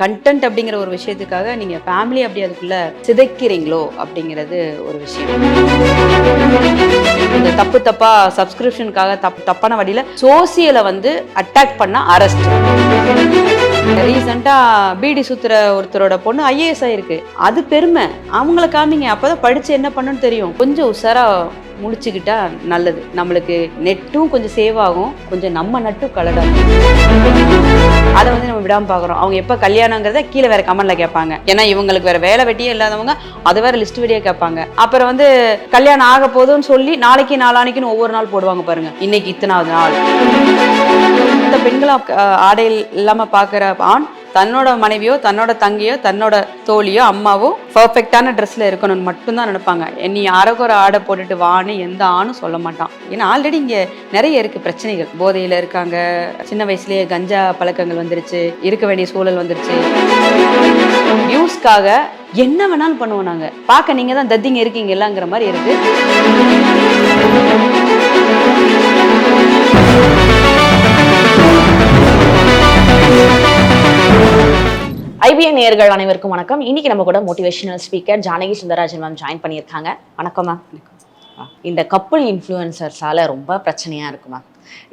Content அப்படிங்கிற ஒரு விஷயத்துக்காக நீங்க ஃபேமிலி அப்படி அதுக்குள்ள சிதைக்கிறீங்களோ அப்படிங்கிறது ஒரு விஷயம். இந்த தப்பு தப்பா சப்ஸ்கிரிப்ஷனுக்காக தப்பு தப்பான வழியில சோசியலை வந்து அட்டாக் பண்ண அரெஸ்ட் ரீசெண்டா பிடி சுத்துற ஒருத்தரோட பொண்ணு ஐஏஎஸ் ஆயிருக்கு. அது பெருமை. அவங்கள காமிங்க. அப்பதான் படிச்சு என்ன பண்ணுன்னு தெரியும். கொஞ்சம் உஷாராக முடிச்சுக்கிட்டா நல்லது. நம்மளுக்கு நெட்டும் கொஞ்சம் சேவ் ஆகும். கொஞ்சம் நம்ம நட்டும் கலடாகும். அதை வந்து நம்ம விடாமல் பார்க்குறோம். அவங்க எப்போ கல்யாணங்கிறத கீழே வேற கமெண்ட்ல கேட்பாங்க. ஏன்னா இவங்களுக்கு வேற வேலை வெட்டியே இல்லாதவங்க அது வேற லிஸ்ட் வெடியாக கேட்பாங்க. அப்புறம் வந்து கல்யாணம் ஆக போதும்னு சொல்லி நாளைக்கு நாளானிக்குன்னு ஒவ்வொரு நாள் போடுவாங்க பாருங்க. இன்னைக்கு இத்தனாவது நாள். இந்த பெண்களும் ஆடை இல்லாம பார்க்குற ஆண் தன்னோட மனைவியோ தன்னோட தங்கையோ தன்னோட தோழியோ அம்மாவோ பர்ஃபெக்டான ட்ரெஸ்ல இருக்கணும்னு மட்டும்தான் நினைப்பாங்க. நீ யாரோக்கு ஒரு ஆடை போட்டுட்டு வான்னு எந்த ஆணும் சொல்ல மாட்டான். ஏன்னா ஆல்ரெடி இங்க நிறைய இருக்கு பிரச்சனைகள். போதையில இருக்காங்க. சின்ன வயசுலயே கஞ்சா பழக்கங்கள் வந்துருச்சு. இருக்க வேண்டிய சூழல் வந்துருச்சு. வியூஸ்க்காக என்ன வேணாலும் பண்ணுவோம் நாங்க. பார்க்க நீங்க தான் தத்திங்க இருக்கீங்க எல்லாங்கிற மாதிரி இருக்கு. ஐபிஎன் நேர்கள் அனைவருக்கும் வணக்கம். இன்னைக்கு நம்ம கூட motivational speaker Janaki Sundararajan ma'am join பண்ணியிருக்காங்க. வணக்கம் மேம் இந்த கப்புள் இன்ஃப்ளூயன்சர்ஸால ரொம்ப பிரச்சனையா இருக்கு மேம்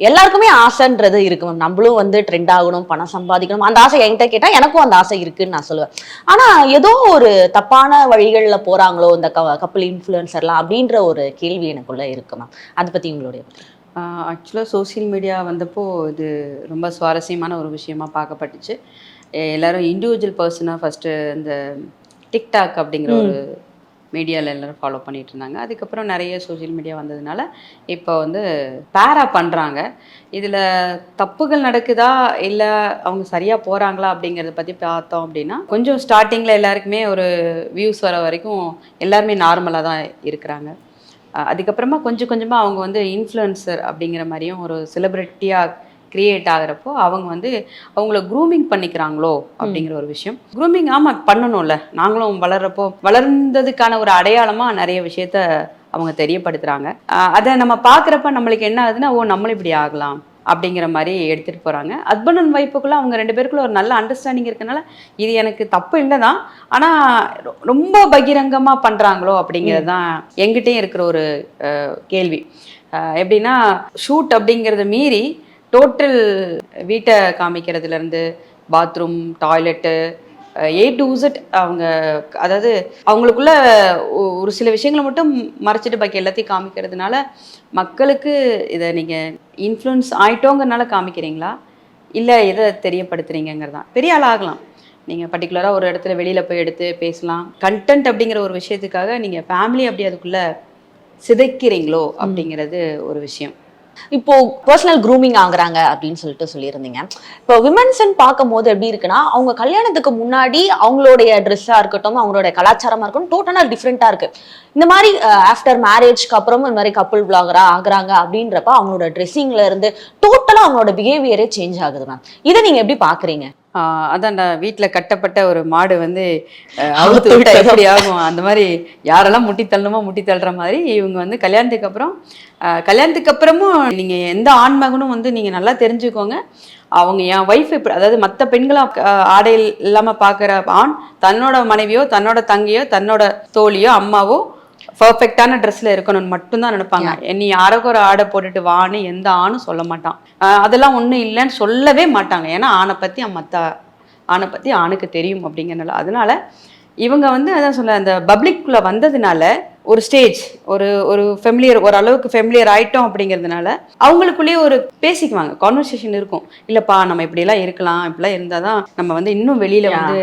எல்லாருக்குமே ஆசைன்றது இருக்கு மேம் நம்மளும் வந்து ட்ரெண்ட் ஆகணும் பணம் சம்பாதிக்கணும். அந்த ஆசை என்கிட்ட கேட்டா எனக்கும் அந்த ஆசை இருக்குன்னு நான் சொல்லுவேன். ஆனா ஏதோ ஒரு தப்பான வழிகளில் போறாங்களோ இந்த கப்புள் இன்ஃப்ளூயன்சர்லாம் அப்படின்ற ஒரு கேள்வி எனக்குள்ள இருக்கு மேம் அதை பத்தி உங்களுடைய ஆக்சுவலாக சோஷியல் மீடியா வந்தப்போ இது ரொம்ப சுவாரஸ்யமான ஒரு விஷயமா பார்க்கப்பட்டுச்சு. எல்லாரும் இண்டிவிஜுவல் பர்சனாக ஃபஸ்ட்டு இந்த டிக்டாக் அப்படிங்கிற ஒரு மீடியாவில் எல்லாரும் ஃபாலோ பண்ணிட்டு இருந்தாங்க. அதுக்கப்புறம் நிறைய சோஷியல் மீடியா வந்ததுனால இப்போ வந்து பேரா பண்ணுறாங்க இதில் தப்புகள் நடக்குதா? இல்லை அவங்க சரியாக போகிறாங்களா அப்படிங்கிறத பற்றி பார்த்தோம் அப்படின்னா கொஞ்சம் ஸ்டார்டிங்கில் எல்லாருக்குமே ஒரு வியூஸ் வர வரைக்கும் எல்லாருமே நார்மலாக தான் இருக்கிறாங்க. அதுக்கப்புறமா கொஞ்சம் கொஞ்சமாக அவங்க வந்து இன்ஃப்ளூயன்சர் அப்படிங்கிற மாதிரியும் ஒரு செலிப்ரிட்டியாக கிரியேட் ஆகுறப்போ அவங்க வந்து அவங்கள க்ரூமிங் பண்ணிக்கிறாங்களோ அப்படிங்கிற ஒரு விஷயம். க்ரூமிங் ஆமாம் பண்ணணும்ல. நாங்களும் வளர்றப்போ வளர்ந்ததுக்கான ஒரு அடையாளமாக நிறைய விஷயத்த அவங்க தெரியப்படுத்துகிறாங்க அதை நம்ம பார்க்குறப்ப நம்மளுக்கு என்ன ஆகுதுன்னா ஓ நம்மளும் இப்படி ஆகலாம் அப்படிங்கிற மாதிரி எடுத்துகிட்டு போகிறாங்க ஹஸ்பண்ட் அண்ட் ஒய்ஃபுக்குள்ள அவங்க ரெண்டு பேருக்குள்ள ஒரு நல்ல அண்டர்ஸ்டாண்டிங் இருக்கனால இது எனக்கு தப்பு இல்லை தான். ஆனால் ரொம்ப பகிரங்கமாக பண்ணுறாங்களோ அப்படிங்கிறது தான் எங்கிட்டயும் இருக்கிற ஒரு கேள்வி. எப்படின்னா ஷூட் அப்படிங்கிறத மீறி டோட்டல் வீட்டை காமிக்கிறதுலேருந்து bathroom toilet A to Z அவங்க அதாவது அவங்களுக்குள்ள ஒரு சில விஷயங்களை மட்டும் மறைச்சிட்டு பாக்கி எல்லாத்தையும் காமிக்கிறதுனால மக்களுக்கு இதை நீங்கள் இன்ஃப்ளூயன்ஸ் ஆயிட்டோங்கிறனால காமிக்கிறீங்களா? இல்லை எதை தெரியப்படுத்துறீங்கிறது தான் பெரிய ஆள் ஆகலாம். நீங்கள் பர்டிகுலராக ஒரு இடத்துல வெளியில் போய் எடுத்து பேசலாம். கண்டென்ட் அப்படிங்கிற ஒரு விஷயத்துக்காக நீங்கள் ஃபேமிலி அப்படி அதுக்குள்ளே சிதைக்கிறீங்களோ அப்படிங்கிறது ஒரு விஷயம். இப்போ பர்சனல் க்ரூமிங் ஆகுறாங்க அப்படின்னு சொல்லிட்டு சொல்லியிருந்தீங்க. இப்போ விமன்ஸ்ன்னு பார்க்கும்போது எப்படி இருக்குன்னா அவங்க கல்யாணத்துக்கு முன்னாடி அவங்களுடைய ட்ரெஸ்ஸாக இருக்கட்டும் அவங்களுடைய கலாச்சாரமா இருக்கட்டும் டோட்டலாக டிஃப்ரெண்ட்டாக இருக்கு. இந்த மாதிரி ஆஃப்டர் மேரேஜ்க்கு அப்புறம் இந்த மாதிரி கப்புள் பிளாகரா ஆகுறாங்க அப்படின்றப்ப அவங்களோட ட்ரெஸ்ஸிங்ல இருந்து டோட்டலாக அவங்களோட பிஹேவியரே சேஞ்ச் ஆகுது மேம் இதை நீங்க எப்படி பாக்குறீங்க அதான்டா வீட்டில் கட்டப்பட்ட ஒரு மாடு வந்து அவுத்து விட்டா எப்படி ஆகும்? அந்த மாதிரி யாரெல்லாம் முட்டி தள்ளணுமோ முட்டி தள்ளுற மாதிரி இவங்க வந்து கல்யாணத்துக்கு அப்புறம் கல்யாணத்துக்கு அப்புறமும் நீங்கள் எந்த ஆண்மகனும் வந்து நீங்கள் நல்லா தெரிஞ்சுக்கோங்க. அவங்க என் ஒய்ஃப் இப்படி அதாவது மற்ற பெண்களா ஆஹ், ஆடை இல்லாமல் பார்க்குற ஆண் தன்னோட மனைவியோ தன்னோட தங்கையோ தன்னோட தோழியோ அம்மாவோ பர்ஃபெக்டான ட்ரெஸ்ல இருக்கணும்னு மட்டும்தான் நினைப்பாங்க. நீ யாரோக்கு ஒரு ஆடை போட்டுட்டு வான்னு எந்த ஆணும் சொல்ல மாட்டான். அதெல்லாம் ஒன்றும் இல்லைன்னு சொல்லவே மாட்டாங்க. ஏன்னா ஆணை பற்றி மற்ற ஆணை பற்றி ஆணுக்கு தெரியும் அப்படிங்கிறனால. அதனால இவங்க வந்து அதான் சொல்ல அந்த பப்ளிக்குள்ளே வந்ததுனால ஒரு ஸ்டேஜ் ஒரு ஒரு ஃபெமிலியர் ஒரு அளவுக்கு ஃபெமிலியர் ஆயிட்டோம் அப்படிங்கிறதுனால அவங்களுக்குள்ளேயே ஒரு பேசிக்குவாங்க. கான்வர்சேஷன் இருக்கும். இல்லைப்பா நம்ம இப்படியெல்லாம் இருக்கலாம். இப்படிலாம் இருந்தால் தான் நம்ம வந்து இன்னும் வெளியில வந்து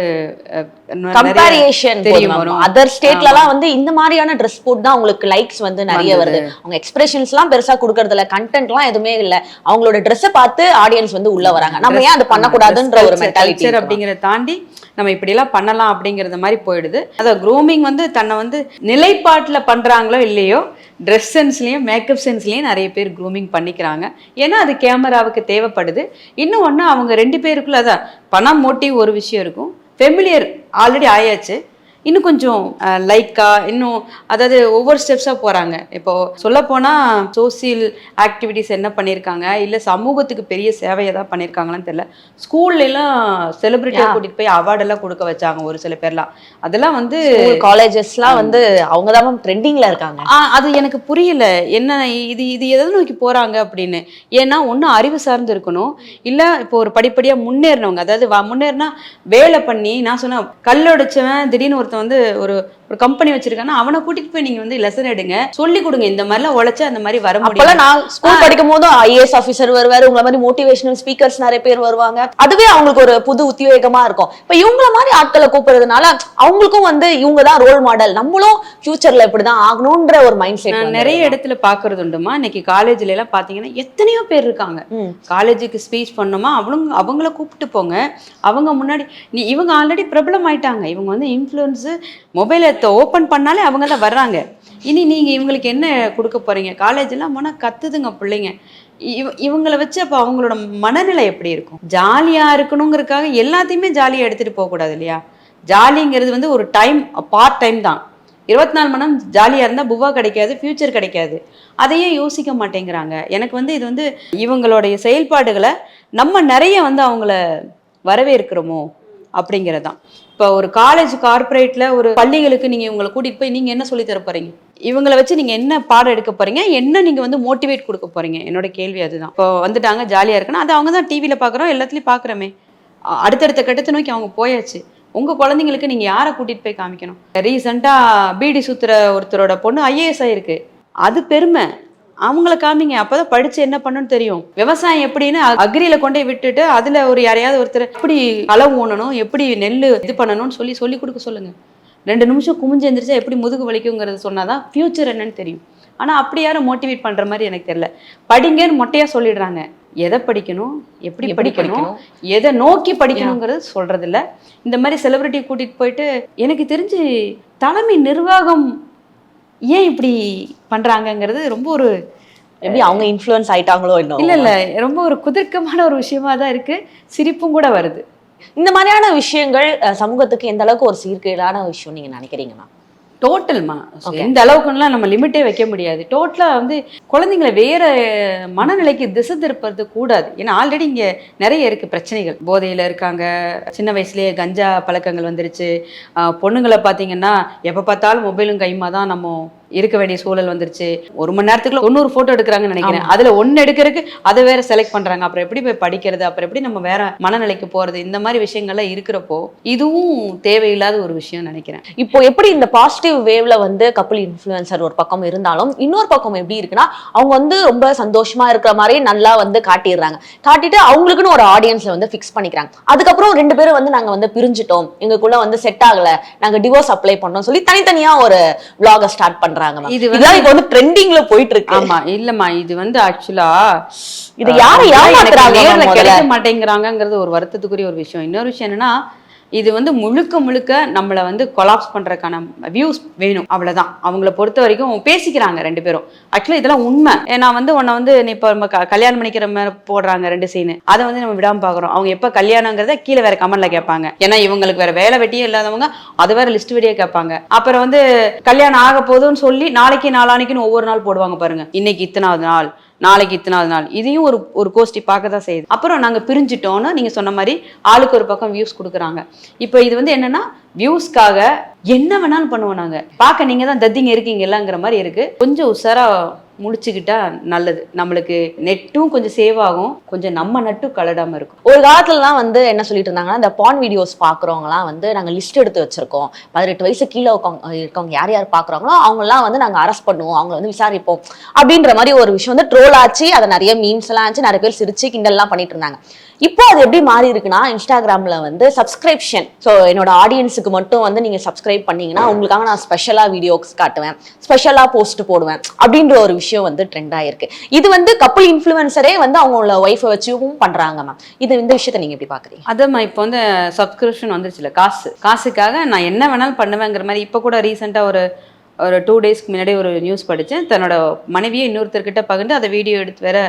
கம்பேரியேஷன் தெரியும் வரும். அதர் ஸ்டேட்லலாம் வந்து இந்த மாதிரியான ட்ரெஸ் போட்டு தான் உங்களுக்கு லைக்ஸ் வந்து நிறைய வருது. அவங்க எக்ஸ்பிரஷன்ஸ்லாம் பெருசா கொடுக்கறது இல்ல கண்டென்ட்லாம் எதுவுமே இல்ல. அவங்களோட ட்ரெஸ்ஸை பார்த்து ஆடியன்ஸ் வந்து உள்ள வராங்க. நம்ம ஏன் அது பண்ணக்கூடாதுன்ற ஒரு மென்டாலிட்டி அப்படிங்கிறத தாண்டி நம்ம இப்படியெல்லாம் பண்ணலாம் அப்படிங்கிறத மாதிரி போயிடுது. அதை க்ரூமிங் வந்து தன்னை வந்து நிலைப்பாட்டில் பண்ணுறாங்களோ இல்லையோ ட்ரெஸ் சென்ஸ்லேயும் மேக்கப் சென்ஸ்லேயும் நிறைய பேர் க்ரூமிங் பண்ணிக்கிறாங்க. ஏன்னா அது கேமராவுக்கு தேவைப்படுது. இன்னும் ஒன்று அவங்க ரெண்டு பேருக்குள்ள அதான் பணம் மோட்டிவ் ஒரு விஷயம் இருக்கும். ஃபெமிலியர் ஆல்ரெடி ஆயாச்சு. இன்னும் கொஞ்சம் லைக்கா இன்னும் அதாவது ஒவ்வொரு ஸ்டெப்ஸாக போகிறாங்க இப்போ சொல்லப்போனால் சோசியல் ஆக்டிவிட்டிஸ் என்ன பண்ணியிருக்காங்க இல்லை சமூகத்துக்கு பெரிய சேவை ஏதாவது பண்ணியிருக்காங்களான்னு தெரியல. ஸ்கூல்லலாம் செலிபிரிட்டியாக. கூட்டிகிட்டு போய் அவார்டெல்லாம் கொடுக்க வச்சாங்க ஒரு சில பேர்லாம். அதெல்லாம் வந்து காலேஜஸ்லாம் வந்து அவங்க தான் மேம் ட்ரெண்டிங்ல இருக்காங்க. அது எனக்கு புரியல. என்ன இது இது எதை நோக்கி போறாங்க அப்படின்னு? ஏன்னா ஒண்ணு அறிவு சார்ந்து இருக்கணும். இல்ல இப்போ ஒரு படிப்படியா முன்னேறினவங்க அதாவது முன்னேறினா வேலை பண்ணி நான் சொன்னேன் கல்லொடிச்சவன் திடீர்னு ஒருத்தன் வந்து ஒரு ஒரு கம்பெனி வச்சிருக்கான்னா அவனை கூட்டிட்டு போய் நீங்க வந்து லெசன் எடுங்க. சொல்லி கொடுங்க இந்த மாதிரிலாம் உழைச்சு அந்த மாதிரி வர முடியும் நான் ஸ்கூல் படிக்கும் போதும் ஐஏஎஸ் ஆஃபீஸர் வருவாரு உங்களை மாதிரி மோட்டிவேஷனல் ஸ்பீக்கர்ஸ் நிறைய பேர் வருவாங்க. அதுவே அவங்களுக்கு ஒரு புது உத்வேகமா இருக்கும். இப்ப இவங்கள மாதிரி ஆட்களை கூப்பிடுறதுனால அவங்களுக்கும் வந்து இவங்க தான் ரோல் மாடல் நம்மளும் ஃபியூச்சர்ல இப்படிதான் ஆகணும்ன்ற ஒரு மைண்ட் செட் நிறைய இடத்துல பாக்குறது உண்டுமா? இன்னைக்கு காலேஜ்ல எல்லாம் பாத்தீங்கன்னா எத்தனையோ பேர் இருக்காங்க. காலேஜுக்கு ஸ்பீச் பண்ணோமா அவங்க அவங்கள கூப்பிட்டு போங்க. அவங்க முன்னாடி நீ இவங்க ஆல்ரெடி பிரபலம் ஆயிட்டாங்க இவங்க வந்து இன்ஃப்ளூயன்ஸு மொபைலை ஓப்பன் பண்ணாலே அவங்க தான் வர்றாங்க. இனி நீங்கள் இவங்களுக்கு என்ன கொடுக்க போறீங்க? காலேஜெல்லாம் போனால் கத்துதுங்க பிள்ளைங்க. இவ இவங்களை வச்சு அப்போ அவங்களோட மனநிலை எப்படி இருக்கும்? ஜாலியாக இருக்கணுங்கிறதுக்காக எல்லாத்தையுமே ஜாலியாக எடுத்துகிட்டு போகக்கூடாது இல்லையா? ஜாலிங்கிறது வந்து ஒரு டைம் பார்ட் டைம் தான். இருபத்தி நாலு மணி நேரம் ஜாலியாக இருந்தால் புவா கிடைக்காது ஃப்யூச்சர் கிடைக்காது. அதையே யோசிக்க மாட்டேங்கிறாங்க. எனக்கு வந்து இது வந்து இவங்களுடைய செயல்பாடுகளை நம்ம நிறைய வந்து அவங்கள வரவேற்கிறோமோ? அப்படிங்கிறது தான் இப்போ ஒரு காலேஜ் கார்ப்பரேட்டில் ஒரு பள்ளிகளுக்கு நீங்கள் இவங்களை கூட்டிகிட்டு போய் நீங்கள் என்ன சொல்லி தர போகிறீங்க இவங்களை வச்சு நீங்கள் என்ன பாடம் எடுக்க போகிறீங்க என்ன நீங்கள் வந்து மோட்டிவேட் கொடுக்க போகிறீங்க என்னோட கேள்வி அதுதான். இப்போ வந்துட்டாங்க ஜாலியாக இருக்குன்னா அது அவங்க தான் டிவியில் பார்க்குறோம் எல்லாத்துலேயும் பார்க்குறோமே அடுத்தடுத்த கட்டத்தை நோக்கி அவங்க போயாச்சு. உங்கள் குழந்தைங்களுக்கு நீங்கள் யாரை கூட்டிகிட்டு போய் காமிக்கணும்? ரீசெண்டாக பீடி சுத்துற ஒருத்தரோட பொண்ணு ஐஏஎஸ் ஆயிருக்கு. அது பெருமை. அவங்கள காமிங்க. அப்பதான் படிச்சு என்ன பண்ணணும்னு தெரியும். விவசாயம் எப்படின்னு அக்ரியில கொண்டு விட்டுட்டு அதுல ஒரு யாரையாவது ஒருத்தர் எப்படி களவு ஊனணும் எப்படி நெல் இது பண்ணணும்னு சொல்லி சொல்லி கொடுக்க சொல்லுங்க. ரெண்டு நிமிஷம் குமிஞ்சு எந்திரிச்சா எப்படி முதுகு வலிக்குங்கிறது சொன்னாதான் ஃபியூச்சர் என்னன்னு தெரியும். ஆனா அப்படி யாரும் மோட்டிவேட் பண்ற மாதிரி எனக்கு தெரியல. படிங்கன்னு மொட்டையா சொல்லிடுறாங்க. எதை படிக்கணும் எப்படி படிக்கணும் எதை நோக்கி படிக்கணுங்கிறது சொல்றது இல்ல இந்த மாதிரி செலிபிரிட்டி கூட்டிட்டு போயிட்டு எனக்கு தெரிஞ்சு தலைமை நிர்வாகம் ஏன் இப்படி பண்றாங்கங்கிறது ரொம்ப ஒரு எப்படி அவங்க இன்ஃப்ளூயன்ஸ் ஆயிட்டாங்களோ இன்னும் இல்ல இல்ல ரொம்ப ஒரு குதர்க்கமான ஒரு விஷயமா தான் இருக்கு. சிரிப்பும் கூட வருது. இந்த மாதிரியான விஷயங்கள் சமூகத்துக்கு எந்த அளவுக்கு ஒரு சீர்கேடான விஷயம் நீங்க நினைக்கிறீங்க மேம் டோட்டல்மா. எந்த அளவுக்குலாம் நம்ம லிமிட்டே வைக்க முடியாது. டோட்டலா வந்து குழந்தைங்களை வேற மனநிலைக்கு திசை திருப்பது கூடாது. ஏன்னா ஆல்ரெடி இங்க நிறைய இருக்கு பிரச்சனைகள். போதையில இருக்காங்க. சின்ன வயசுலயே கஞ்சா பழக்கங்கள் வந்துருச்சு. பொண்ணுங்களை பாத்தீங்கன்னா எப்ப பார்த்தாலும் மொபைலும் கைமா தான் நம்ம இருக்க வேண்டிய சூழல் வந்துருச்சு. ஒரு மணி நேரத்துக்குள்ள தொண்ணூறு போட்டோ எடுக்கிறாங்கன்னு நினைக்கிறேன். அதுல ஒன்னு எடுக்கிறதுக்கு அதை வேற செலக்ட் பண்றாங்க. அப்புறம் எப்படி போய் படிக்கிறது? அப்புறம் எப்படி நம்ம வேற மனநிலைக்கு போறது? இந்த மாதிரி விஷயங்கள்லாம் இருக்கிறப்போ இதுவும் தேவையில்லாத ஒரு விஷயம் நினைக்கிறேன். இப்போ எப்படி இந்த பாசிட்டிவ் வேவ்ல வந்து கப்பல் இன்ஃப்ளூயன்சர் ஒரு பக்கம் இருந்தாலும் இன்னொரு பக்கம் எப்படி இருக்குன்னா அவங்க வந்து ரொம்ப சந்தோஷமா இருக்கிற மாதிரி நல்லா வந்து காட்டிடுறாங்க. காட்டிட்டு அவங்களுக்குன்னு ஒரு ஆடியன்ஸ்ல வந்து ஃபிக்ஸ் பண்ணிக்கிறாங்க. அதுக்கப்புறம் ரெண்டு பேரும் வந்து நாங்க வந்து பிரிஞ்சுட்டோம். எங்களுக்குள்ள வந்து செட் ஆகல. நாங்க டிவோர்ஸ் அப்ளை பண்ணோம் சொல்லி தனித்தனியா ஒரு vlog ஸ்டார்ட் பண்றாங்க. இது வந்து- இப்போ வந்து ட்ரெண்டிங்ல போயிட்டு இருக்கு ஆமா இல்லம்மா இது வந்து ஆக்சுவலா இது யாரை முதல்ல? கிடைக்க மாட்டேங்கிறாங்கங்கிறது ஒரு வருத்தத்துக்குரிய ஒரு விஷயம் இன்னொரு விஷயம் என்னன்னா இது வந்து முழுக்க முழுக்க நம்மளை வந்து கொலாப்ஸ் பண்றதுக்கான வியூஸ் வேணும். அவ்வளவுதான். அவங்கள பொறுத்த வரைக்கும் பேசிக்கிறாங்க ரெண்டு பேரும். ஆக்சுவலா இதெல்லாம் உண்மை. ஏன்னா வந்து உன்னை வந்து நீ இப்போ நம்ம க- கல்யாணம் பண்ணிக்கிற மாதிரி போடுறாங்க ரெண்டு சீனு அதை வந்து நம்ம விடாம பாக்குறோம் அவங்க எப்ப கல்யாணங்கிறத கீழே வேற கமெண்ட்ல கேட்பாங்க. ஏன்னா இவங்களுக்கு வேற வேலை வெட்டியும் இல்லாதவங்க அது வேற லிஸ்ட் வெடியே கேட்பாங்க. அப்புறம் வந்து கல்யாணம் ஆக போதும்னு சொல்லி நாளைக்கு நாளானிக்குன்னு ஒவ்வொரு நாள் போடுவாங்க பாருங்க. இன்னைக்கு இத்தனாவது நாள். நாளைக்கு இத்தனாவது நாள் இதையும் ஒரு ஒரு கோஷ்டி பார்க்க தான் செய்யுது. அப்புறம் நாங்கள் பிரிஞ்சிட்டோம்னா நீங்கள் சொன்ன மாதிரி ஆளுக்கு ஒரு பக்கம் வியூஸ் கொடுக்குறாங்க. இப்போ இது வந்து என்னன்னா வியூஸ்க்காக என்ன வேணாலும் பண்ணுவோம் நாங்கள் பார்க்க நீங்கள் தான் தத்திங்க இருக்கீங்க இல்லைங்கிற மாதிரி இருக்குது கொஞ்சம் உஷாராக முடிச்சுக்கிட்டா நல்லது. நம்மளுக்கு நெட்டும் கொஞ்சம் சேவ் ஆகும். கொஞ்சம் நம்ம நட்டும் கலடாம இருக்கும். ஒரு காலத்துலலாம் வந்து என்ன சொல்லிட்டு இருந்தாங்கன்னா இந்த பான் வீடியோஸ் பாக்குறவங்கலாம் வந்து நாங்க லிஸ்ட் எடுத்து வச்சிருக்கோம். பதினெட்டு வயசு கீழே இருக்கவங்க யார் யார் பாக்குறாங்களோ அவங்கலாம் வந்து நாங்க அரெஸ்ட் பண்ணுவோம். அவங்கள வந்து விசாரிப்போம். அப்படின்ற மாதிரி ஒரு விஷயம் வந்து ட்ரோல் ஆச்சு. அதை நிறைய மீம்ஸ் எல்லாம் ஆச்சு. நிறைய பேர் சிரிச்சு கிண்டல்லாம் பண்ணிட்டு இருந்தாங்க. இப்போ அது எப்படி மாறி இருக்குன்னா இன்ஸ்டாகிராமில் வந்து சப்ஸ்கிரிப்ஷன் ஸோ என்னோட ஆடியன்ஸுக்கு மட்டும் வந்து நீங்கள் சப்ஸ்கிரைப் பண்ணீங்கன்னா உங்களுக்காக நான் ஸ்பெஷலாக வீடியோஸ் காட்டுவேன். ஸ்பெஷலாக போஸ்ட் போடுவேன். அப்படின்ற ஒரு விஷயம் வந்து ட்ரெண்ட் ஆயிருக்கு. இது வந்து கப்புள் இன்ஃப்ளூயன்சரே வந்து அவங்களோட ஒய்ஃபை வச்சும் பண்ணுறாங்க மேம் இது இந்த விஷயத்தை நீங்கள் எப்படி பார்க்குறீங்க அதுமா இப்போ வந்து சப்ஸ்கிரிப்ஷன் வந்துருச்சுல காசு. காசுக்காக நான் என்ன வேணாலும் பண்ணுவேங்கிற மாதிரி இப்போ கூட ரீசெண்டாக ஒரு ஒரு டூ டேஸ்க்கு முன்னாடி ஒரு நியூஸ் படித்தேன் தன்னோட மனைவியை இன்னொருத்தர்கிட்ட பகிர்ந்து அதை வீடியோ எடுத்து வேற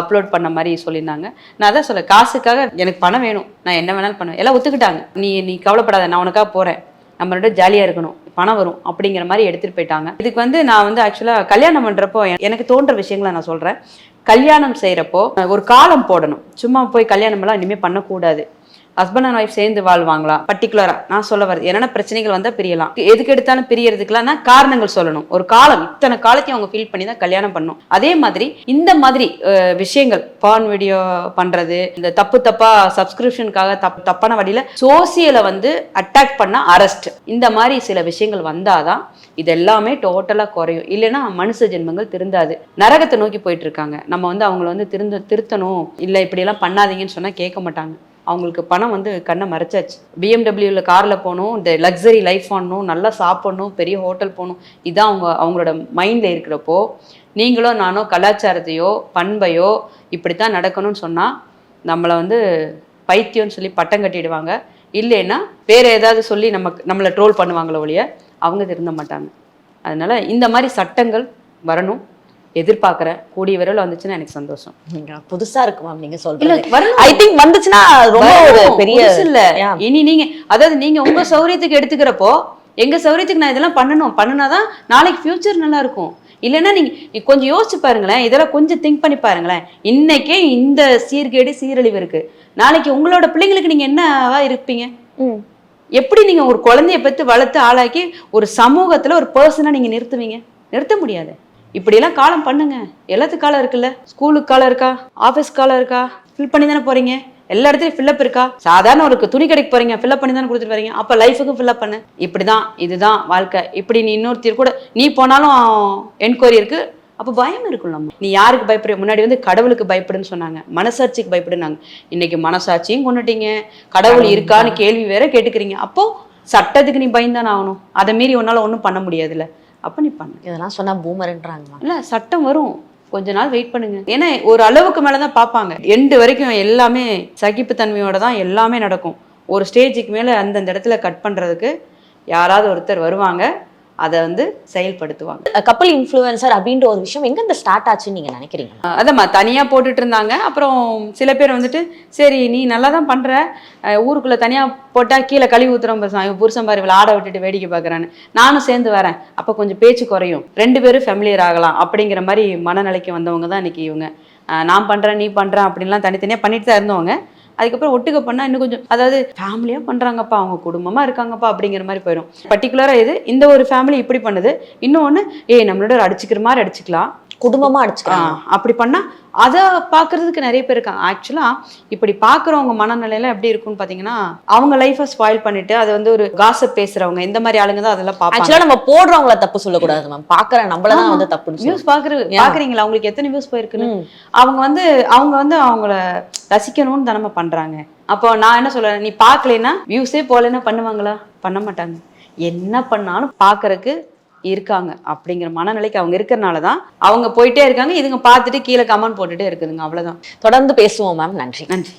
அப்லோட் பண்ண மாதிரி சொல்லியிருந்தாங்க. நான் அதான் சொல்ல காசுக்காக எனக்கு பணம் வேணும். நான் என்ன வேணாலும் பண்ணுவேன். எல்லாம் ஒத்துக்கிட்டாங்க. நீ நீ கவலைப்படாத நான் உனக்காக போகிறேன் நம்மளோட ஜாலியாக இருக்கணும். பணம் வரும் அப்படிங்கிற மாதிரி எடுத்துகிட்டு போயிட்டாங்க. இதுக்கு வந்து நான் வந்து ஆக்சுவலாக கல்யாணம் பண்ணுறப்போ எனக்கு தோன்ற விஷயங்களை நான் சொல்கிறேன் கல்யாணம் செய்கிறப்போ ஒரு காலம் போடணும். சும்மா போய் கல்யாணமெல்லாம் இனிமேல் பண்ணக்கூடாது. ஹஸ்பண்ட் அண்ட் ஒய்ஃப் சேர்ந்து வாழ்வாங்களா? பர்டிகுலரா நான் சொல்ல வரது என்னென்ன பிரச்சனைகள் வந்தால் பிரியலாம். எதுக்கு எடுத்தாலும் பிரியறதுக்குலாம் காரணங்கள் சொல்லணும். ஒரு காலம் இத்தனை காலத்தையும் அவங்க ஃபீல் பண்ணி தான் கல்யாணம் பண்ணும் அதே மாதிரி இந்த மாதிரி விஷயங்கள் பான் வீடியோ பண்றது இந்த தப்பு தப்பா சப்ஸ்கிரிப்ஷனுக்காக தப்பு தப்பான வழியில சோசியலை வந்து அட்டாக் பண்ண அரெஸ்ட் இந்த மாதிரி சில விஷயங்கள் வந்தாதான் இது எல்லாமே டோட்டலாக குறையும். இல்லைன்னா மனுஷ ஜென்மங்கள் திருந்தாது. நரகத்தை நோக்கி போயிட்டு இருக்காங்க. நம்ம வந்து அவங்கள வந்து திருந்த திருத்தணும். இல்லை இப்படியெல்லாம் பண்ணாதீங்கன்னு சொன்னால் கேட்க மாட்டாங்க. அவங்களுக்கு பணம் வந்து கண்ணை மறைச்சாச்சு. பிஎம்டபிள்யூவில் காரில் போகணும் இந்த லக்ஸரி லைஃப் பண்ணணும் நல்லா சாப்பிடணும் பெரிய ஹோட்டல் போகணும் இதான் அவங்க அவங்களோட மைண்டில் இருக்கிறப்போ நீங்களோ நானோ கலாச்சாரத்தையோ பண்பையோ இப்படித்தான் நடக்கணும்னு சொன்னால் நம்மளை வந்து பைத்தியம்னு சொல்லி பட்டம் கட்டிடுவாங்க. இல்லைன்னா வேற ஏதாவது சொல்லி நமக்கு நம்மளை ட்ரோல் பண்ணுவாங்களோ ஒழிய அவங்க திருந்த மாட்டாங்க. அதனால் இந்த மாதிரி சட்டங்கள் வரணும். எதிர்பார்க்குறேன். கூடிய விரைவில் வந்துச்சுன்னா எனக்கு சந்தோஷம். நீங்க புதுசா இருக்கு மேம் நீங்க வரணும். ஐ திங்க் வந்துச்சுன்னா ரொம்ப ஒரு. பெரிய இல்ல. இனி நீங்க அதாவது நீங்க உங்க சௌரியத்துக்கு எடுத்துக்கிறப்போ எங்க சௌரியத்துக்கு நான் இதெல்லாம் பண்ணணும். பண்ணுனாதான் நாளைக்கு ஃபியூச்சர் நல்லா இருக்கும் இல்லைன்னா நீங்க நீ கொஞ்சம் யோசிச்சு பாருங்களேன். இதெல்லாம் கொஞ்சம் திங்க் பண்ணி பாருங்களேன். இன்னைக்கே இந்த சீர்கேடு சீரழிவு இருக்கு. நாளைக்கு உங்களோட பிள்ளைங்களுக்கு நீங்க என்னவா இருப்பீங்க. எப்படி நீங்க ஒரு குழந்தைய பெற்று வளர்த்து ஆளாக்கி ஒரு சமூகத்துல ஒரு பர்சனா நீங்க நிறுத்துவீங்க? நிறுத்த முடியாது. இப்படியெல்லாம் காலம் பண்ணுங்க. எல்லாத்துக்கு காலம் இருக்குல்ல? ஸ்கூலுக்கு காலம் இருக்கா? ஆஃபீஸ் காலம் இருக்கா? ஃபில் பண்ணி தானே போறீங்க? எல்லா இடத்துலயும் ஃபில்லப் இருக்கா? சாதாரண ஒரு துணி கடைக்கு போறீங்க ஃபில்லப் பண்ணி தானே கொடுத்துட்டு வரீங்க. அப்போ லைஃபுக்கும் ஃபில்லப் பண்ணு. இப்படிதான் இதுதான் வாழ்க்கை. இப்படி நீ இன்னொருத்தர் கூட நீ போனாலும் என்கொயரி இருக்கு. அப்போ பயம் இருக்கும்ல நீ யாருக்கு பயப்பட முன்னாடி வந்து கடவுளுக்கு பயப்படுன்னு சொன்னாங்க. மனசாட்சிக்கு பயப்படுனாங்க. இன்னைக்கு மனசாட்சியும் கொண்டுட்டீங்க. கடவுள் இருக்கான்னு கேள்வி வேற கேட்டுக்கிறீங்க. அப்போ சட்டத்துக்கு நீ பயந்தானே ஆகணும். அதை மீறி உன்னால ஒன்றும் பண்ண முடியாதுல்ல. அப்போ நீ பண்ணு இதெல்லாம் சொன்னா பூமர்ன்றாங்க மேம் இல்ல சட்டம் வரும். கொஞ்ச நாள் வெயிட் பண்ணுங்க. ஏன்னா ஒரு அளவுக்கு மேல தான் பார்ப்பாங்க எண்டு வரைக்கும் எல்லாமே சகிப்புத்தன்மையோட தான் எல்லாமே நடக்கும். ஒரு ஸ்டேஜுக்கு மேல அந்தந்த இடத்துல கட் பண்றதுக்கு யாராவது ஒருத்தர் வருவாங்க. அதை வந்து செயல்படுத்துவாங்க. கப்பல் இன்ஃப்ளூயன்சர் அப்படின்ற ஒரு விஷயம் எங்க இந்த ஸ்டார்ட் ஆச்சுன்னு நீங்க நினைக்கிறீங்க? அதாம்மா தனியாக போட்டுட்டு இருந்தாங்க. அப்புறம் சில பேர் வந்துட்டு சரி நீ நல்லா தான் பண்ணுற ஊருக்குள்ளே தனியாக போட்டால் கீழே கழுவி ஊத்துறோம் இவன் புருஷன் பாரு இவளை ஆட விட்டுட்டு வேடிக்கை பார்க்குறான்னு. நானும் சேர்ந்து வரேன். அப்போ கொஞ்சம் பேச்சு குறையும். ரெண்டு பேரும் ஃபெமிலியர் ஆகலாம். அப்படிங்கிற மாதிரி மனநிலைக்கு வந்தவங்க தான் இன்னைக்கு இவங்க. நான் பண்ணுறேன் நீ பண்ணுறேன் அப்படின்லாம் தனித்தனியாக பண்ணிட்டு தான் இருந்தவங்க. அதுக்கப்புறம் ஒட்டுக்க பண்ணால் இன்னும் கொஞ்சம் அதாவது ஃபேமிலியாக பண்ணுறாங்கப்பா அவங்க குடும்பமாக இருக்காங்கப்பா அப்படிங்கிற மாதிரி போயிடும் பர்டிகுலராக இது இந்த ஒரு ஃபேமிலி இப்படி பண்ணுது. இன்னொன்று ஏய் நம்மளோட அடிச்சுக்கிற மாதிரி அடிச்சுக்கலாம். குடும்பமா ஆ, அடிச்சுக்கிறாங்க. அப்படி பண்ணா அதை பார்க்கறதுக்கு நிறைய பேர் இருக்காங்க. ஆக்சுவலா இப்படி பார்க்குறவங்க மனநிலையில எப்படி இருக்கும்னு பாத்தீங்கன்னா அவங்க லைஃபை ஸ்பாயில் பண்ணிட்டு அது வந்து ஒரு காசப் பேசுறவங்க இந்த மாதிரி ஆளுங்க தான் அதெல்லாம் பார்ப்பாங்க ஆக்சுவலா நம்ம போடுறவங்கள தப்பு சொல்லக்கூடாது மேம் பாக்குற நம்மளதான் ஆமா. வந்து தப்புன்னு வியூஸ் பாக்குற Yeah. பாக்குறீங்களா? உங்களுக்கு எத்தனை வியூஸ் போயிருக்குன்னு. அவங்க வந்து அவங்க வந்து அவங்கள ரசிக்கணும்னு தானே பண்றாங்க. அப்போ நான் என்ன சொல்றேன்? நீ பார்க்கலைன்னா வியூஸே போகலைன்னா பண்ணுவாங்களா? பண்ண மாட்டாங்க. என்ன பண்ணாலும் பார்க்கறக்கு இருக்காங்க அப்படிங்கிற மனநிலைக்கு அவங்க இருக்கிறனால தான் அவங்க போயிட்டே இருக்காங்க. இதுங்க பார்த்துட்டு கீழே கமெண்ட் போட்டுட்டே இருக்குதுங்க. அவ்வளவுதான். தொடர்ந்து பேசுவோம் மேம் நன்றி. நன்றி.